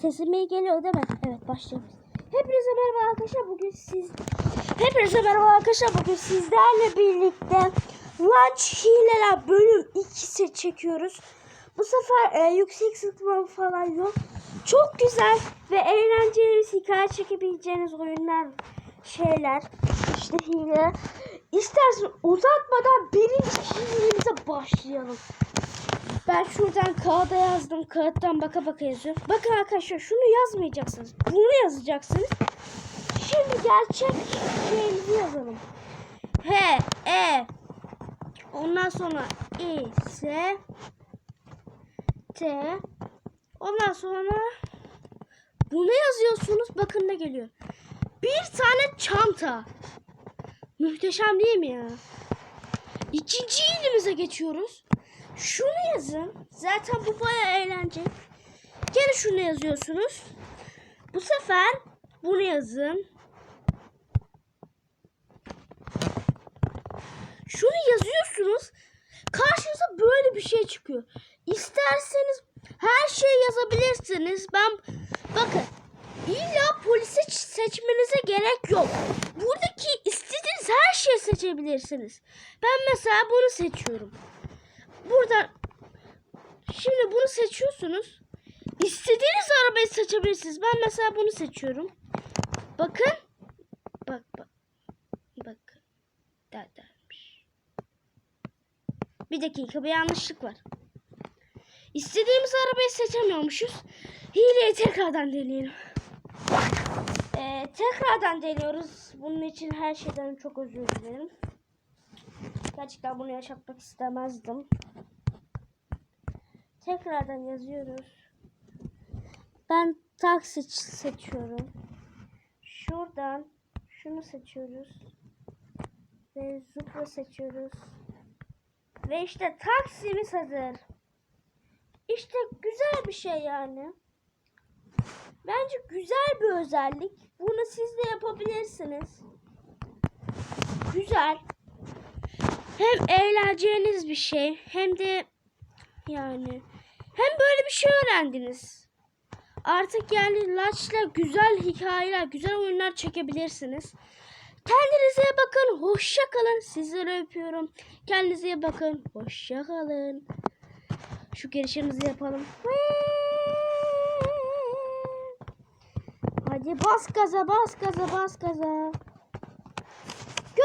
Sesim iyi geliyor değil mi? Evet başlayalım. Hepinize merhaba arkadaşlar. Bugün siz Hepinize merhaba arkadaşlar. Bugün sizlerle birlikte Launch Hileler bölüm 2'si çekiyoruz. Bu sefer e, yüksek sıkma falan yok. Çok güzel ve eğlenceli bir hikaye çekebileceğiniz oyunlar şeyler. İşte hile. İstersen uzatmadan birinci hilemize başlayalım. Ben şuradan kağıda yazdım. Kağıttan baka baka yazıyorum. Bakın arkadaşlar şunu yazmayacaksınız. Bunu yazacaksınız. Şimdi gerçek şeyimizi yazalım. H, E. Ondan sonra I, S, T. Ondan sonra bunu yazıyorsunuz. Bakın ne geliyor. Bir tane çanta. Muhteşem değil mi ya? İkinci ilimize geçiyoruz. Şunu yazın. Zaten bu baya eğlenceli. Gene şunu yazıyorsunuz. Bu sefer bunu yazın. Şunu yazıyorsunuz. Karşınıza böyle bir şey çıkıyor. İsterseniz her şeyi yazabilirsiniz. Ben bakın illa polise seçmenize gerek yok. Buradaki istediğiniz her şeyi seçebilirsiniz. Ben mesela bunu seçiyorum. Buradan şimdi bunu seçiyorsunuz. İstediğiniz arabayı seçebilirsiniz. Ben mesela bunu seçiyorum. Bakın. Bak bak. Bak. Dermiş. Bir dakika bir yanlışlık var. İstediğimiz arabayı seçemiyormuşuz. Hileyi tekrardan deneyelim. Ee, tekrardan deniyoruz. Bunun için her şeyden çok özür dilerim. Gerçekten bunu yaşatmak istemezdim. Tekrardan yazıyoruz. Ben taksi seçiyorum. Şuradan şunu seçiyoruz. Ve Zupra seçiyoruz. Ve işte taksimiz hazır. İşte güzel bir şey yani. Bence güzel bir özellik. Bunu siz de yapabilirsiniz. Güzel. Hem eğleneceğiniz bir şey hem de yani hem böyle bir şey öğrendiniz. Artık yani Laç'la güzel hikayeler, güzel oyunlar çekebilirsiniz. Kendinize iyi bakın. Hoşça kalın. Sizleri öpüyorum. Kendinize iyi bakın. Hoşça kalın. Şu girişimizi yapalım. Hadi bas gaza, bas gaza, bas gaza.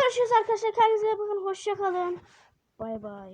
Görüşürüz arkadaşlar. Kendinize bakın. Hoşça kalın. Bay bay.